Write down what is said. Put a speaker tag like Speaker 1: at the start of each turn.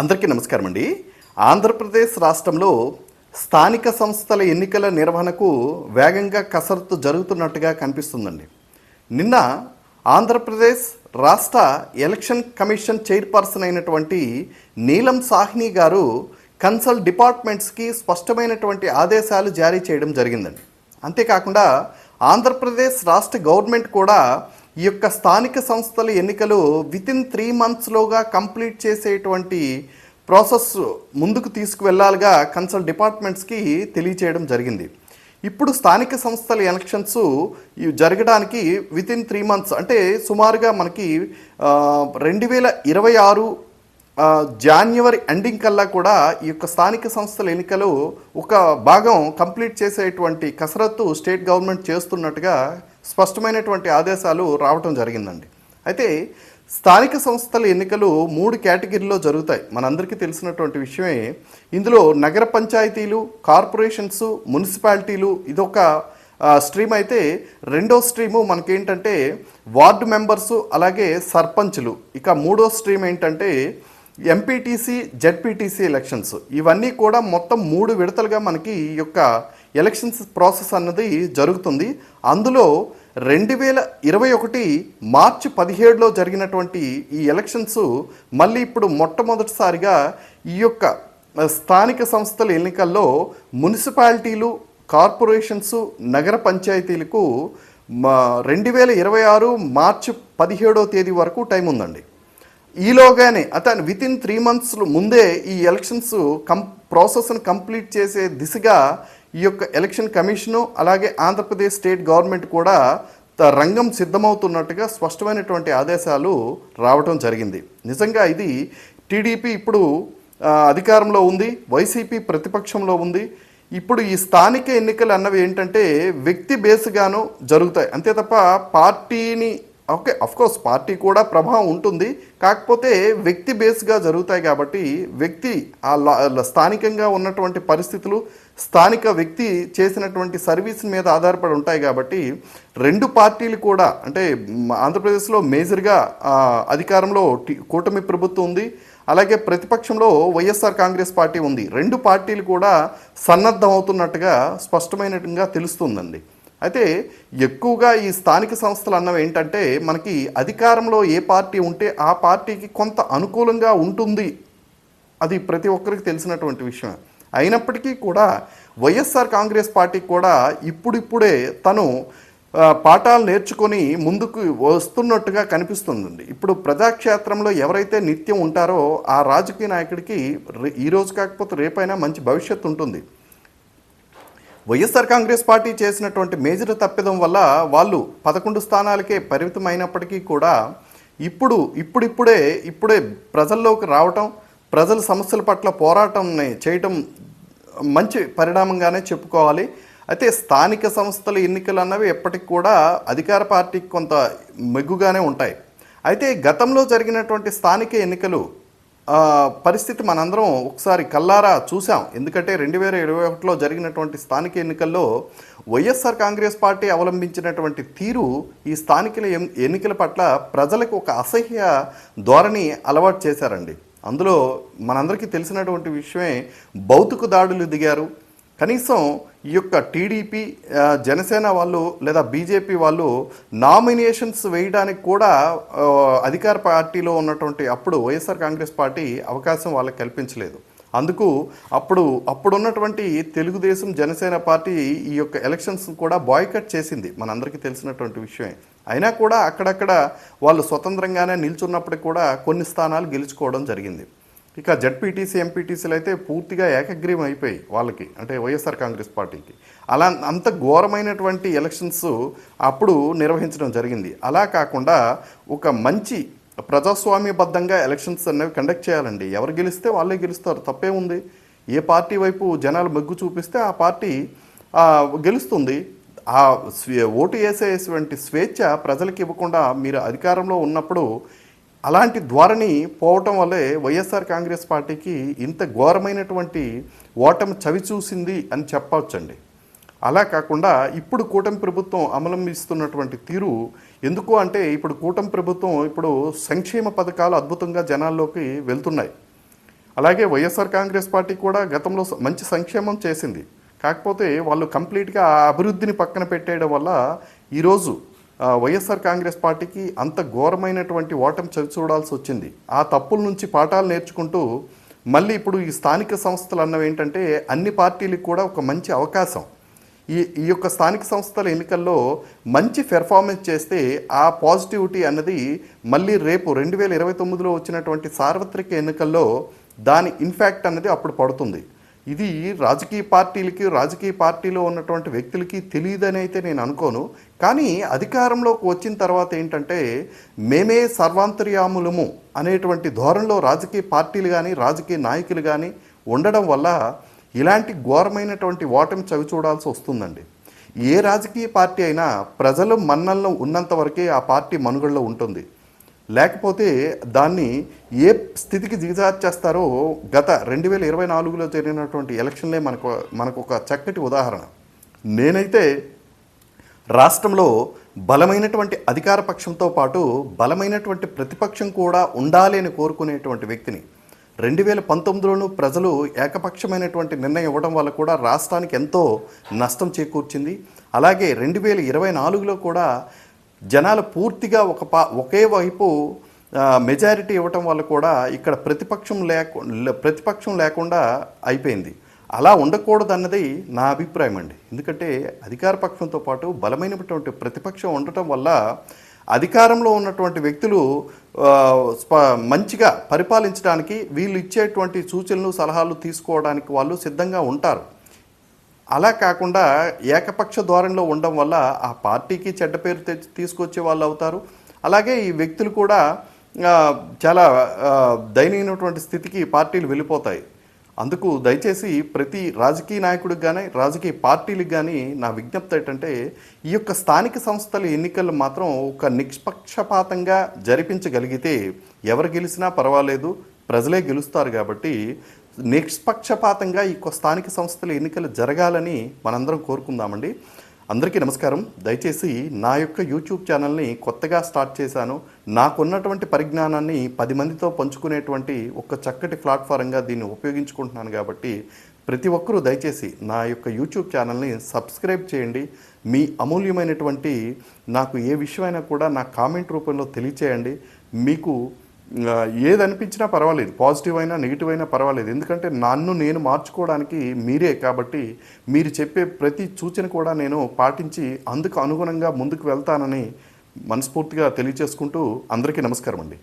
Speaker 1: అందరికీ నమస్కారం అండి. ఆంధ్రప్రదేశ్ రాష్ట్రంలో స్థానిక సంస్థల ఎన్నికల నిర్వహణకు వేగంగా కసరత్తు జరుగుతున్నట్టుగా కనిపిస్తుందండి. నిన్న ఆంధ్రప్రదేశ్ రాష్ట్ర ఎలక్షన్ కమిషన్ చైర్పర్సన్ అయినటువంటి నీలం సాహ్ని గారు కన్సల్ట్ డిపార్ట్మెంట్స్కి స్పష్టమైనటువంటి ఆదేశాలు జారీ చేయడం జరిగిందండి. అంతేకాకుండా ఆంధ్రప్రదేశ్ రాష్ట్ర గవర్నమెంట్ కూడా ఈ యొక్క స్థానిక సంస్థల ఎన్నికలు విత్ ఇన్ త్రీ మంత్స్లోగా కంప్లీట్ చేసేటువంటి ప్రాసెస్ ముందుకు తీసుకువెళ్ళాలిగా కన్సల్ట్ డిపార్ట్మెంట్స్కి తెలియచేయడం జరిగింది. ఇప్పుడు స్థానిక సంస్థల ఎలక్షన్స్ జరగడానికి విత్ ఇన్ త్రీ మంత్స్ అంటే సుమారుగా మనకి రెండు వేల ఇరవై ఆరు జాన్యువరి ఎండింగ్ కల్లా కూడా ఈ యొక్క స్థానిక సంస్థల ఎన్నికలు ఒక భాగం కంప్లీట్ చేసేటువంటి కసరత్తు స్టేట్ గవర్నమెంట్ చేస్తున్నట్టుగా స్పష్టమైనటువంటి ఆదేశాలు రావటం జరిగిందండి. అయితే స్థానిక సంస్థల ఎన్నికలు మూడు కేటగిరీలో జరుగుతాయి. మనందరికీ తెలిసినటువంటి విషయమే ఇందులో నగర పంచాయతీలు కార్పొరేషన్స్ మున్సిపాలిటీలు ఇదొక స్ట్రీమ్ అయితే రెండో స్ట్రీము మనకేంటంటే వార్డు మెంబర్సు అలాగే సర్పంచ్లు. ఇక మూడో స్ట్రీమ్ ఏంటంటే ఎంపీటీసీ జెడ్పీటీసీ ఎలక్షన్స్ ఇవన్నీ కూడా మొత్తం మూడు విడతలుగా మనకి ఈ యొక్క ఎలక్షన్స్ ప్రాసెస్ అన్నది జరుగుతుంది. అందులో రెండు వేల ఇరవై ఒకటి మార్చి పదిహేడులో జరిగినటువంటి ఈ ఎలక్షన్స్ మళ్ళీ ఇప్పుడు మొట్టమొదటిసారిగా ఈ యొక్క స్థానిక సంస్థల ఎన్నికల్లో మున్సిపాలిటీలు కార్పొరేషన్స్ నగర పంచాయతీలకు రెండు వేల ఇరవై ఆరు మార్చి పదిహేడో తేదీ వరకు టైం ఉందండి. ఈలోగానే అతను విత్ ఇన్ త్రీ మంత్స్ ముందే ఈ ఎలక్షన్స్ కం ప్రాసెస్ను కంప్లీట్ చేసే దిశగా ఈ యొక్క ఎలక్షన్ కమిషను అలాగే ఆంధ్రప్రదేశ్ స్టేట్ గవర్నమెంట్ కూడా త- రంగం సిద్ధమవుతున్నట్టుగా స్పష్టమైనటువంటి ఆదేశాలు రావటం జరిగింది. నిజంగా ఇది టీడీపీ ఇప్పుడు అధికారంలో ఉంది వైసీపీ ప్రతిపక్షంలో ఉంది. ఇప్పుడు ఈ స్థానిక ఎన్నికలు అన్నవి ఏంటంటే వ్యక్తి బేస్గాను జరుగుతాయి. అంతే తప్ప పార్టీని ఓకే కోర్స్ పార్టీ కూడా ప్రభావం ఉంటుంది. కాకపోతే వ్యక్తి బేస్గా జరుగుతాయి కాబట్టి వ్యక్తి ఆ స్థానికంగా ఉన్నటువంటి పరిస్థితులు స్థానిక వ్యక్తి చేసినటువంటి సర్వీస్ మీద ఆధారపడి ఉంటాయి కాబట్టి రెండు పార్టీలు కూడా అంటే ఆంధ్రప్రదేశ్లో మేజర్గా అధికారంలో కూటమి ప్రభుత్వం ఉంది. అలాగే ప్రతిపక్షంలో వైఎస్ఆర్ కాంగ్రెస్ పార్టీ ఉంది. రెండు పార్టీలు కూడా సన్నద్ధం అవుతున్నట్టుగా స్పష్టమైనట్టుగా తెలుస్తుందండి. అయితే ఎక్కువగా ఈ స్థానిక సంస్థలు అన్నవి ఏంటంటే మనకి అధికారంలో ఏ పార్టీ ఉంటే ఆ పార్టీకి కొంత అనుకూలంగా ఉంటుంది. అది ప్రతి ఒక్కరికి తెలిసినటువంటి విషయం అయినప్పటికీ కూడా వైఎస్ఆర్ కాంగ్రెస్ పార్టీ కూడా ఇప్పుడిప్పుడే తను పాఠాలు నేర్చుకొని ముందుకు వస్తున్నట్టుగా కనిపిస్తుందండి. ఇప్పుడు ప్రజాక్షేత్రంలో ఎవరైతే నిత్యం ఉంటారో ఆ రాజకీయ నాయకుడికి ఈరోజు ఈ రోజు కాకపోతే రేపైనా మంచి భవిష్యత్తు ఉంటుంది. వైఎస్ఆర్ కాంగ్రెస్ పార్టీ చేసినటువంటి మేజర్ తప్పిదం వల్ల వాళ్ళు పదకొండు స్థానాలకే పరిమితమైనప్పటికీ కూడా ఇప్పుడు ఇప్పుడిప్పుడే ఇప్పుడే ప్రజల్లోకి రావటం ప్రజల సమస్యల పట్ల పోరాటం చేయటం మంచి పరిణామంగానే చెప్పుకోవాలి. అయితే స్థానిక సంస్థల ఎన్నికలు అన్నవి ఎప్పటికి కూడా అధికార పార్టీకి కొంత మెగ్గుగానే ఉంటాయి. అయితే గతంలో జరిగినటువంటి స్థానిక ఎన్నికలు పరిస్థితి మనందరం ఒకసారి కల్లారా చూసాం ఎందుకంటే రెండు వేల ఇరవై ఒకటిలో జరిగినటువంటి స్థానిక ఎన్నికల్లో వైఎస్ఆర్ కాంగ్రెస్ పార్టీ అవలంబించినటువంటి తీరు ఈ స్థానిక ఎన్నికల పట్ల ప్రజలకు ఒక అసహ్య ధోరణి అలవాటు చేశారండి. అందులో మనందరికీ తెలిసినటువంటి విషయమే భౌతిక దాడులు దిగారు. కనీసం ఈ యొక్క టీడీపీ జనసేన వాళ్ళు లేదా బీజేపీ వాళ్ళు నామినేషన్స్ వేయడానికి కూడా అధికార పార్టీలో ఉన్నటువంటి అప్పుడు వైఎస్ఆర్ కాంగ్రెస్ పార్టీ అవకాశం వాళ్ళకి కల్పించలేదు. అందుకు అప్పుడు అప్పుడున్నటువంటి తెలుగుదేశం జనసేన పార్టీ ఈ యొక్క ఎలక్షన్స్ కూడా బాయ్కట్ చేసింది. మనందరికీ తెలిసినటువంటి విషయమే. అయినా కూడా అక్కడక్కడ వాళ్ళు స్వతంత్రంగానే నిల్చున్నప్పటికీ కూడా కొన్ని స్థానాలు గెలుచుకోవడం జరిగింది. ఇక జడ్పీటీసీ ఎంపీటీసీలు అయితే పూర్తిగా ఏకగ్రీవం అయిపోయి వాళ్ళకి అంటే వైఎస్ఆర్ కాంగ్రెస్ పార్టీకి. అలా అంత ఘోరమైనటువంటి ఎలక్షన్స్ అప్పుడు నిర్వహించడం జరిగింది. అలా కాకుండా ఒక మంచి ప్రజాస్వామ్యబద్ధంగా ఎలక్షన్స్ అనేవి కండక్ట్ చేయాలండి. ఎవరు గెలిస్తే వాళ్ళే గెలుస్తారు. తప్పే ఉంది. ఏ పార్టీ వైపు జనాలు మొగ్గు చూపిస్తే ఆ పార్టీ గెలుస్తుంది. ఆ స్వే- ఓటు వేసేటువంటి స్వేచ్ఛ ప్రజలకు ఇవ్వకుండా మీరు అధికారంలో ఉన్నప్పుడు అలాంటి ధోరణి పోవటం వల్లే వైఎస్ఆర్ కాంగ్రెస్ పార్టీకి ఇంత ఘోరమైనటువంటి ఓటమి చవి చూసింది అని చెప్పవచ్చండి. అలా కాకుండా ఇప్పుడు కూటమి ప్రభుత్వం అమలంబిస్తున్నటువంటి తీరు ఎందుకు అంటే ఇప్పుడు కూటమి ప్రభుత్వం ఇప్పుడు సంక్షేమ పథకాలు అద్భుతంగా జనాల్లోకి వెళ్తున్నాయి. అలాగే వైఎస్ఆర్ కాంగ్రెస్ పార్టీ కూడా గతంలో మంచి సంక్షేమం చేసింది. కాకపోతే వాళ్ళు కంప్లీట్గా ఆ అభివృద్ధిని పక్కన పెట్టేయడం వల్ల ఈరోజు వైఎస్ఆర్ కాంగ్రెస్ పార్టీకి అంత ఘోరమైనటువంటి ఓటమి చవి చూడాల్సి వచ్చింది. ఆ తప్పుల నుంచి పాఠాలు నేర్చుకుంటూ మళ్ళీ ఇప్పుడు ఈ స్థానిక సంస్థలు అన్నవి ఏంటంటే అన్ని పార్టీలకు కూడా ఒక మంచి అవకాశం. ఈ ఈ యొక్క స్థానిక సంస్థల ఎన్నికల్లో మంచి పెర్ఫార్మెన్స్ చేస్తే ఆ పాజిటివిటీ అన్నది మళ్ళీ రేపు రెండు వేల ఇరవై తొమ్మిదిలో వచ్చినటువంటి సార్వత్రిక ఎన్నికల్లో దాని ఇన్ఫాక్ట్ అన్నది అప్పుడు పడుతుంది. ఇది రాజకీయ పార్టీలకి రాజకీయ పార్టీలో ఉన్నటువంటి వ్యక్తులకి తెలియదని అయితే నేను అనుకోను. కానీ అధికారంలోకి వచ్చిన తర్వాత ఏంటంటే మేమే సర్వాంతర్యాములము అనేటువంటి ధోరణిలో రాజకీయ పార్టీలు కానీ రాజకీయ నాయకులు కానీ ఉండడం వల్ల ఇలాంటి ఘోరమైనటువంటి ఓటమి చవి చూడాల్సి వస్తుందండి. ఏ రాజకీయ పార్టీ అయినా ప్రజలు మన్నల్లో ఉన్నంత వరకే ఆ పార్టీ మనుగడలో ఉంటుంది. లేకపోతే దాన్ని ఏ స్థితికి దిగజార్చేస్తారో గత రెండు వేల ఇరవై నాలుగులో జరిగినటువంటి ఎలక్షన్లే మనకు మనకు ఒక చక్కటి ఉదాహరణ. నేనైతే రాష్ట్రంలో బలమైనటువంటి అధికార పక్షంతో పాటు బలమైనటువంటి ప్రతిపక్షం కూడా ఉండాలి అని కోరుకునేటువంటి వ్యక్తిని రెండు వేల పంతొమ్మిదిలోనూ ప్రజలు ఏకపక్షమైనటువంటి నిర్ణయం ఇవ్వడం వల్ల కూడా రాష్ట్రానికి ఎంతో నష్టం చేకూర్చింది. అలాగే రెండు వేల ఇరవై నాలుగులో కూడా జనాలు పూర్తిగా ఒక పా ఒకే వైపు మెజారిటీ ఇవ్వటం వల్ల కూడా ఇక్కడ ప్రతిపక్షం లేకు ప్రతిపక్షం లేకుండా అయిపోయింది. అలా ఉండకూడదు అన్నది నా అభిప్రాయం అండి. ఎందుకంటే అధికార పక్షంతో పాటు బలమైనటువంటి ప్రతిపక్షం ఉండటం వల్ల అధికారంలో ఉన్నటువంటి వ్యక్తులు మంచిగా పరిపాలించడానికి వీళ్ళు ఇచ్చేటువంటి సూచనలు సలహాలు తీసుకోవడానికి వాళ్ళు సిద్ధంగా ఉంటారు. అలా కాకుండా ఏకపక్ష ధోరణిలో ఉండడం వల్ల ఆ పార్టీకి చెడ్డ పేరు తెచ్చి తీసుకొచ్చే వాళ్ళు అవుతారు. అలాగే ఈ వ్యక్తులు కూడా చాలా దయనీయమైనటువంటి స్థితికి పార్టీలు వెళ్ళిపోతాయి. అందుకు దయచేసి ప్రతి రాజకీయ నాయకుడికి కానీ రాజకీయ పార్టీలకు కానీ నా విజ్ఞప్తి ఏంటంటే ఈ యొక్క స్థానిక సంస్థల ఎన్నికలు మాత్రం ఒక నిష్పక్షపాతంగా జరిపించగలిగితే ఎవరు గెలిచినా పర్వాలేదు ప్రజలే గెలుస్తారు కాబట్టి నిష్పక్షపాతంగా ఈ స్థానిక సంస్థల ఎన్నికలు జరగాలని మనందరం కోరుకుందామండి. అందరికీ నమస్కారం. దయచేసి నా యొక్క యూట్యూబ్ ఛానల్ని కొత్తగా స్టార్ట్ చేశాను. నాకున్నటువంటి పరిజ్ఞానాన్ని పది మందితో పంచుకునేటువంటి ఒక చక్కటి ప్లాట్ఫారంగా దీన్ని ఉపయోగించుకుంటున్నాను కాబట్టి ప్రతి ఒక్కరూ దయచేసి నా యొక్క యూట్యూబ్ ఛానల్ని సబ్స్క్రైబ్ చేయండి. మీ అమూల్యమైనటువంటి నాకు ఏ విషయమైనా కూడా నా కామెంట్ రూపంలో తెలియచేయండి. మీకు ఏది అనిపించినా పర్వాలేదు. పాజిటివ్ అయినా నెగిటివ్ అయినా పర్వాలేదు. ఎందుకంటే నన్ను నేను మార్చుకోవడానికి మీరే కాబట్టి మీరు చెప్పే ప్రతి సూచన కూడా నేను పాటించి అందుకు అనుగుణంగా ముందుకు వెళ్తానని మనస్ఫూర్తిగా తెలియచేసుకుంటూ అందరికీ నమస్కారం అండి